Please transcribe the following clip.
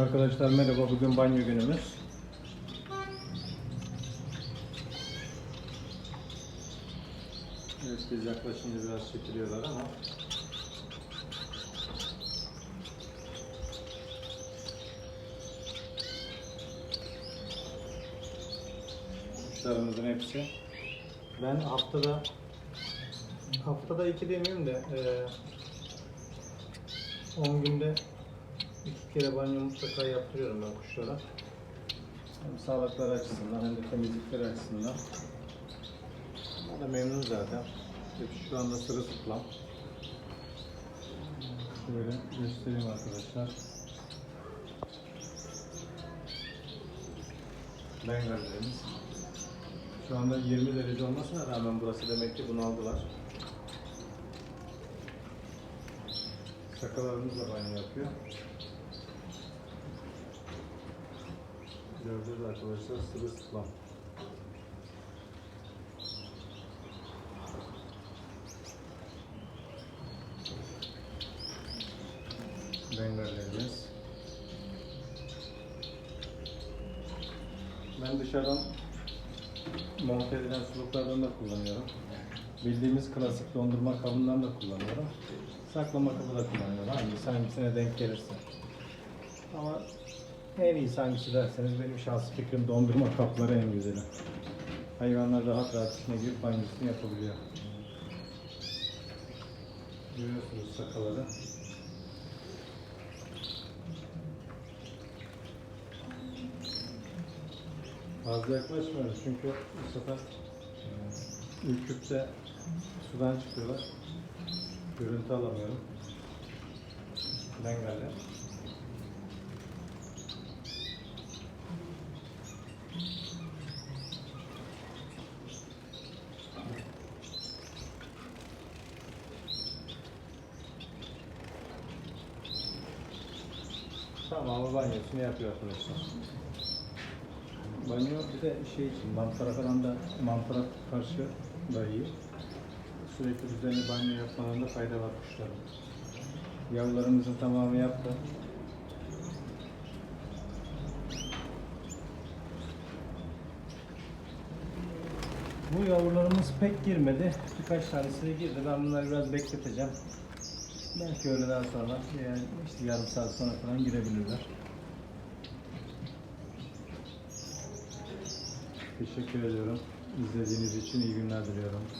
Arkadaşlar merhaba bugün banyo günümüz. Evet biz yaklaşınca biraz çekiliyorlar ama Kuşlarımızın hepsi. Ben haftada haftada iki demeyeyim de 10 günde İki kere banyo mutlaka yaptırıyorum ben kuşlara. Hem sağlıkları açısından hem de temizlikleri açısından. Onlar da memnun zaten. Hepsi şu anda sırılsıklam. Şöyle göstereyim arkadaşlar. Bengallerimiz. Şu anda 20 derece olmasına rağmen burası demek ki bunaldılar. Şakalarımız da banyo yapıyor. Gördüğünüz arkadaşlar sırılsıklam. Bengallerimiz. Ben dışarıdan monte edilen suluklardan da kullanıyorum. Bildiğimiz klasik dondurma kabından da kullanıyorum. Saklama kabı da kullanıyorum. Hangisi hangisine denk gelirse. Ama en iyisi hangisi derseniz benim şahsi fikrim dondurma kapları en güzeli. Hayvanlar rahat rahat içine girip banyosunu yapabiliyor. Görüyorsunuz sakaları. Fazla yaklaşmıyoruz çünkü bu sefer e, ürküp de sudan çıkıyorlar. Görüntü alamıyorum. Bengaller. Tamamı banyosunu yapıyor arkadaşlar. Banyo bir de şey için, mantara falan da mantara karşı da iyi. Sürekli düzenli banyo yapmalarında fayda var kuşların. Yavrularımızın tamamı yaptı. Bu yavrularımız pek girmedi. Birkaç tanesi de girdi. Ben bunları biraz bekleteceğim. Belki öğleden sonra yani işte yarım saat sonra falan girebilirler. Teşekkür ediyorum. İzlediğiniz için iyi günler diliyorum.